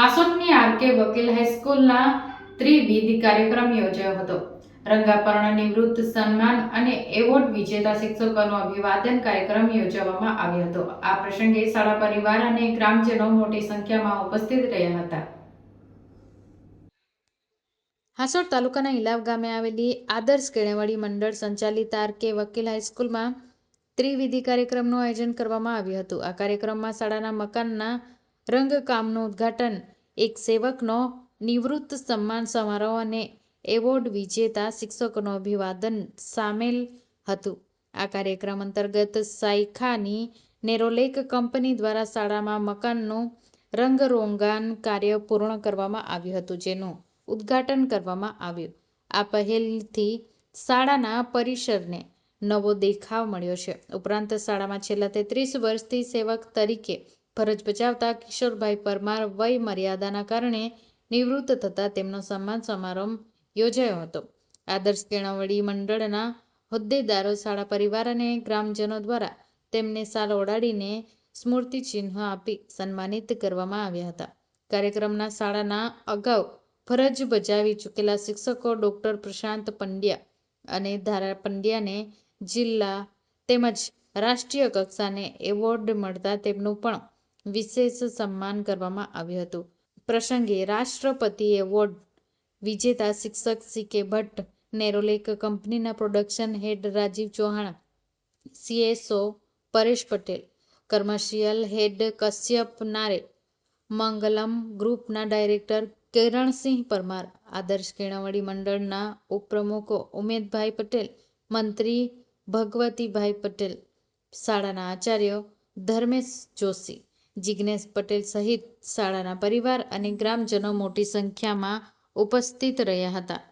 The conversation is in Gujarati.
હાસોટની આરકે વકીલ હાઈસ્કૂલના ત્રિવિધ કાર્યક્રમ યોજાયો હતો. રંગાપર્ણ નિવૃત્ત સન્માન અને એવોર્ડ વિજેતા શિક્ષકોનો અભિવાદન કાર્યક્રમ યોજવામાં આવ્યો હતો. આ પ્રસંગે શાળા પરિવાર અને ગ્રામજનો મોટી સંખ્યામાં ઉપસ્થિત રહ્યા હતા. હાસોડ તાલુકાના ઇલાવ ગામે આવેલી આદર્શ કેળવણી મંડળ સંચાલિત આર કે વકીલ હાઈસ્કૂલમાં ત્રિવિધિ કાર્યક્રમનું આયોજન કરવામાં આવ્યું હતું. આ કાર્યક્રમમાં શાળાના મકાનના રંગકામનું ઉદ્ઘાટન એક સેવકનો નિવૃત્ત સન્માન સમારોહ અને એવોર્ડ વિજેતા શિક્ષકોનું અભિવાદન સામેલ હતું. આ કાર્યક્રમ અંતર્ગત સાયખાની નેરોલેક કંપની દ્વારા શાળામાં મકાનનું રંગરોગાન કાર્ય પૂર્ણ કરવામાં આવ્યું હતું, જેનું ઉદ્ઘાટન કરવામાં આવ્યું. આ પહેલથી શાળાના પરિસરને નવો દેખાવ મળ્યો છે. ઉપરાંત શાળામાં છેલ્લા તેત્રીસ વર્ષથી સેવક તરીકે ફરજ બજાવતા કિશોરભાઈ પરમાર વય મર્યાદાના કારણે નિવૃત્ત થતા તેમનો સન્માન સમારંભ યોજાયો હતો. આદર્શ કેળવણી મંડળના હોદ્દેદારો, શાળા પરિવાર અને ગ્રામજનો દ્વારા તેમને સાલ ઓડાડીને સ્મૃતિ ચિહ્ન આપી સન્માનિત કરવામાં આવ્યા હતા. કાર્યક્રમના શાળાના અગાઉ ફરજ બજાવી ચૂકેલા શિક્ષકો ડૉક્ટર પ્રશાંત પંડ્યા અને ધારા પંડ્યાને જિલ્લા તેમજ રાષ્ટ્રીય કક્ષાને એવોર્ડ મળતા તેમનું પણ વિશેષ સન્માન કરવામાં આવ્યું હતું. પ્રસંગે રાષ્ટ્રપતિ એવોર્ડ, વિજેતા શિક્ષક સી કે ભટ્ટ, નેરોલેક કંપનીના production head Rajiv Chauhan CSO Paresh Patel, commercial head Kashyap Nare, Mangalam ગ્રુપના ડાયરેક્ટર કિરણસિંહ પરમાર, આદર્શ કેળવણી મંડળના ઉપપ્રમુખ ઉમેદભાઈ પટેલ, મંત્રી ભગવતીભાઈ પટેલ, શાળાના આચાર્ય ધર્મેશ જોશી જિજ્ઞેશ પટેલ સહિત શાળાના પરિવાર અને ગ્રામજનો મોટી સંખ્યામાં ઉપસ્થિત રહ્યા હતા.